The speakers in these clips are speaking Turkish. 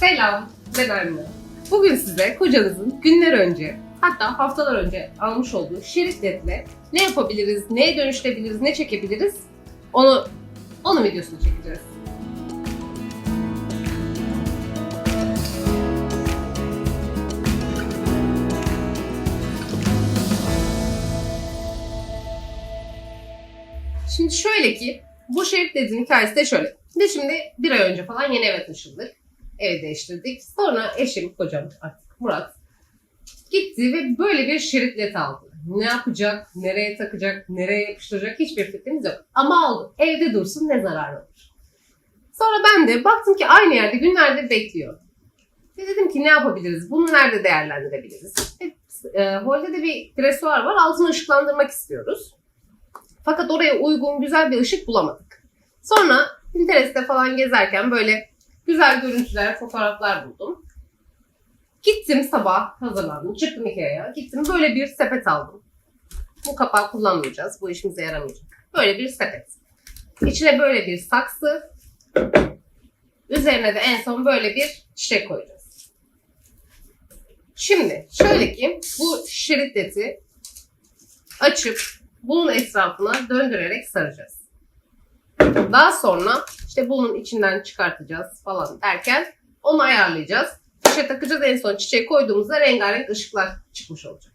Selam, ben Armina. Bugün size kocanızın günler önce, hatta haftalar önce almış olduğu şerit ledle ne yapabiliriz, neye dönüştürebiliriz, ne çekebiliriz onu onun videosunu çekeceğiz. Şimdi şöyle ki bu şerit ledin hikayesi de şöyle. Biz şimdi bir ay önce falan yeni eve taşındık. Ev değiştirdik. Sonra eşim, kocam artık Murat gitti ve böyle bir şerit led aldı. Ne yapacak, nereye takacak, nereye yapıştıracak hiçbir fikrimiz yok. Ama aldı. Evde dursun ne zararı olur. Sonra ben de baktım ki aynı yerde günlerdir bekliyor. Ve dedim ki ne yapabiliriz? Bunu nerede değerlendirebiliriz? E, e, holde de bir dresuar var. Altını ışıklandırmak istiyoruz. Fakat oraya uygun güzel bir ışık bulamadık. Sonra Pinterest'te falan gezerken böyle güzel görüntüler, fotoğraflar buldum. Gittim sabah hazırlandım. Çıktım Ikea'ya. Gittim böyle bir sepet aldım. Bu kapağı kullanmayacağız. Bu işimize yaramayacak. Böyle bir sepet. İçine böyle bir saksı. Üzerine de en son böyle bir çiçek koyacağız. Şimdi şöyle ki bu şerit leti açıp bunun etrafına döndürerek saracağız. Daha sonra işte bunun içinden çıkartacağız falan derken onu ayarlayacağız. İşe takacağız en son çiçeği koyduğumuzda rengarenk ışıklar çıkmış olacak.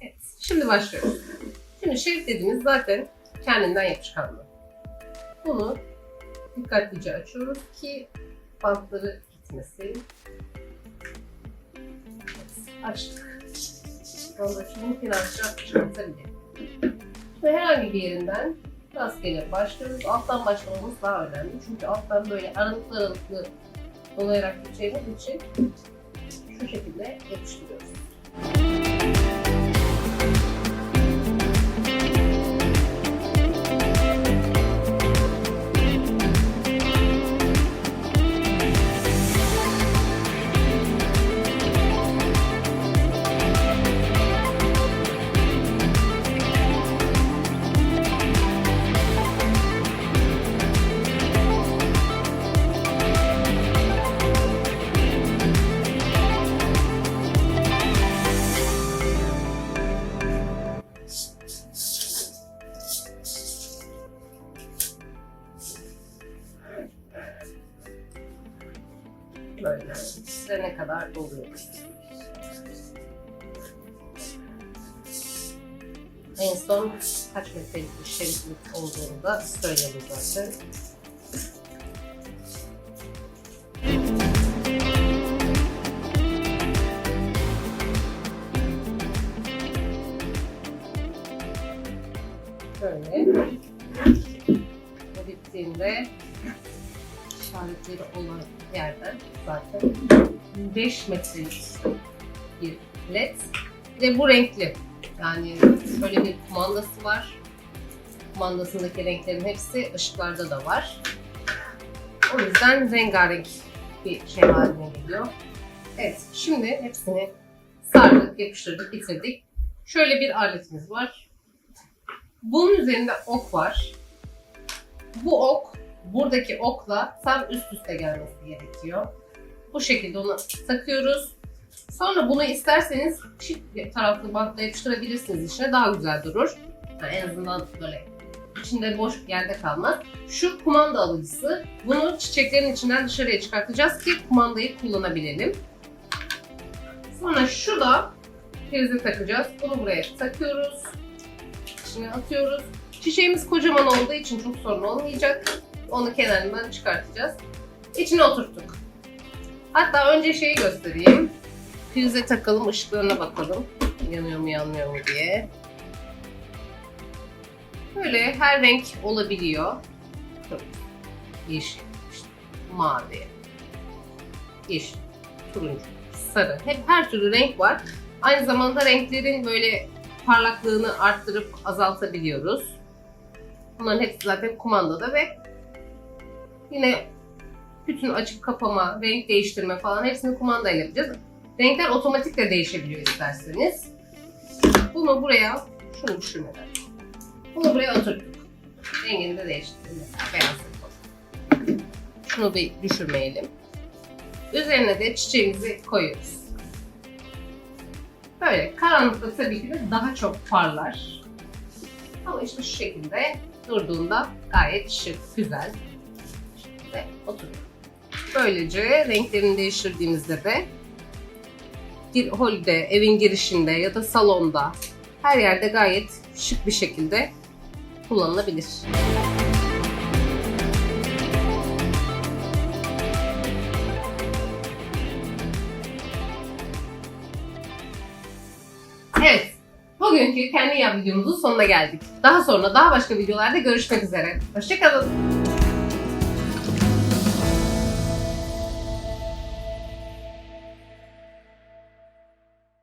Evet, şimdi başlıyoruz. Şimdi şerit dediğimiz zaten kendinden yapışkanlı. Bunu dikkatlice açıyoruz ki bantları gitmesin. Açtık. Sonra şunu kenarca çıkartabilirim. Ve herhangi bir yerinden rastgele başlıyoruz. Alttan başlamamız daha önemli. Çünkü alttan böyle aralıklı aralıklı dolayarak geçeceğimiz için şu şekilde yapıştırıyoruz. Böyle size ne kadar doluyor. En son kaç metrelik bir şeritlik olduğunu da söyledim zaten. Böyle. Bu bittiğinde işaretleri olan yerden zaten 5 metrelik bir led ve bu renkli. Yani böyle bir kumandası var. Kumandasındaki renklerin hepsi ışıklarda da var. O yüzden rengarenk bir şey haline geliyor. Evet, şimdi hepsini sardık, yapıştırdık, bitirdik. Şöyle bir aletimiz var. Bunun üzerinde ok var. Bu ok buradaki okla tam üst üste gelmesi gerekiyor. Bu şekilde onu takıyoruz. Sonra bunu isterseniz çift taraflı bantla yapıştırabilirsiniz içine daha güzel durur. Yani en azından böyle içinde boş bir yerde kalmaz. Şu kumanda alıcısı. Bunu çiçeklerin içinden dışarıya çıkartacağız ki kumandayı kullanabilelim. Sonra şu da prize takacağız. Bunu buraya takıyoruz. İçine atıyoruz. Çiçeğimiz kocaman olduğu için çok sorun olmayacak. Onu kenarından çıkartacağız. İçine oturttuk. Hatta önce şeyi göstereyim. Prize takalım, ışıklarına bakalım. Yanıyor mu yanmıyor mu diye. Böyle her renk olabiliyor. Yeşil, işte mavi, yeşil, turuncu, sarı. Hep her türlü renk var. Aynı zamanda renklerin böyle parlaklığını arttırıp azaltabiliyoruz. Bunların hepsi zaten kumandada ve Yine bütün açıp kapama, renk değiştirme falan hepsini kumandayla yapacağız. Renkler otomatik de değişebiliyor isterseniz. Bunu buraya, şunu düşürmeden. Bunu buraya oturttuk. Rengini de değiştirdim. Beyaz. Şunu bir düşürmeyelim. Üzerine de çiçeğimizi koyuyoruz. Böyle karanlıkta tabii ki de daha çok parlar. Ama işte şu şekilde durduğunda gayet şık, güzel ve oturuyor. Böylece renklerini değiştirdiğimizde de bir holde, evin girişinde ya da salonda her yerde gayet şık bir şekilde kullanılabilir. Evet, bugünkü kendi yap videomuzun sonuna geldik. Daha sonra daha başka videolarda görüşmek üzere. Hoşçakalın.